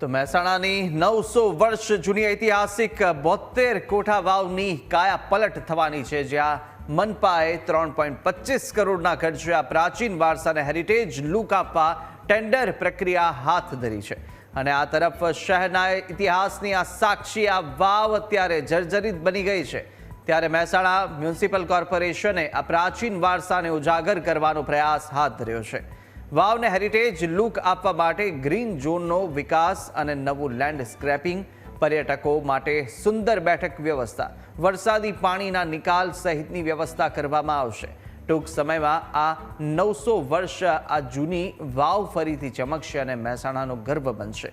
તો મહેસાણાની નવસો વર્ષ જૂની ઐતિહાસિક બોતેર કોઠા વાવની કાયા પલટ થવાની છે જ્યાં મનપાએ ત્રણ પોઈન્ટ પચીસ કરોડના ખર્ચે આ પ્રાચીન વારસાને હેરિટેજ લુક આપવા ટેન્ડર પ્રક્રિયા હાથ ધરી છે. અને આ તરફ શહેરના ઇતિહાસની આ સાક્ષી આ વાવ અત્યારે જર્જરિત બની ગઈ છે. ત્યારે મહેસાણા મ્યુનિસિપલ કોર્પોરેશને આ પ્રાચીન વારસાને ઉજાગર કરવાનો પ્રયાસ હાથ ધર્યો છે. વાવને હેરિટેજ લુક આપવા માટે ગ્રીન ઝોનનો વિકાસ અને નવું લેન્ડ સ્ક્રેપિંગ પર્યટકો માટે સુંદર બેઠક વ્યવસ્થા. વરસાદી પાણીના નિકાલ સહિતની વ્યવસ્થા કરવામાં આવશે. ટૂંક સમયમાં આ નવસો વર્ષ આ જૂની વાવ ફરીથી ચમકશે અને મહેસાણાનો ગર્વ બનશે.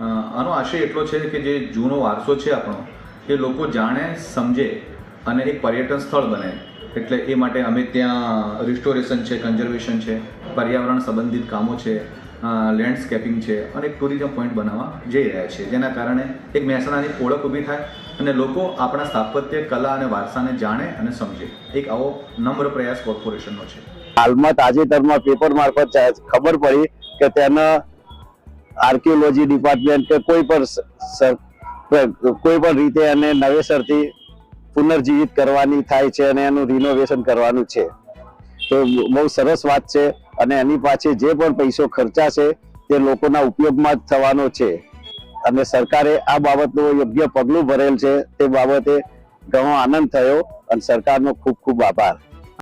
આનો આશય એટલો છે કે જે જૂનો વારસો છે આપણો, એ લોકો જાણે, સમજે અને એક પર્યટન સ્થળ બને. એટલે એ માટે અમે ત્યાં રિસ્ટોરેશન છે કન્ઝર્વેશન છે, પર્યાવરણ સંબંધિત કામો છે લેન્ડસ્કેપિંગ છે અને એક ટુરિઝમ પોઈન્ટ બનાવવા જઈ રહ્યા છે જેના કારણે એક મહેસાણાની ઓળખ ઊભી થાય અને લોકો આપણા સ્થાપત્ય, કલા અને વારસાને જાણે અને સમજે. એક આવો નમ્ર પ્રયાસ કોર્પોરેશનનો છે. હાલમાં તાજેતરમાં પેપર મારફત ખબર પડી કે તેના આર્કિયોલોજી ડિપાર્ટમેન્ટ કે કોઈ પણ કોઈ પણ રીતે અને નવેસરથી પુનર્જીવિત કરવાની થાય છે અને એનું રિનોવેશન કરવાનું છે. તો બહુ સરસ વાત છે અને એની પાસે જે પણ પૈસો ખર્ચાશે તે લોકોના ઉપયોગમાં જ થવાનો છે. અને સરકારે આ બાબતનું યોગ્ય પગલું ભરેલ છે તે બાબતે ઘણો આનંદ થયો અને સરકારનો ખૂબ ખૂબ આભાર.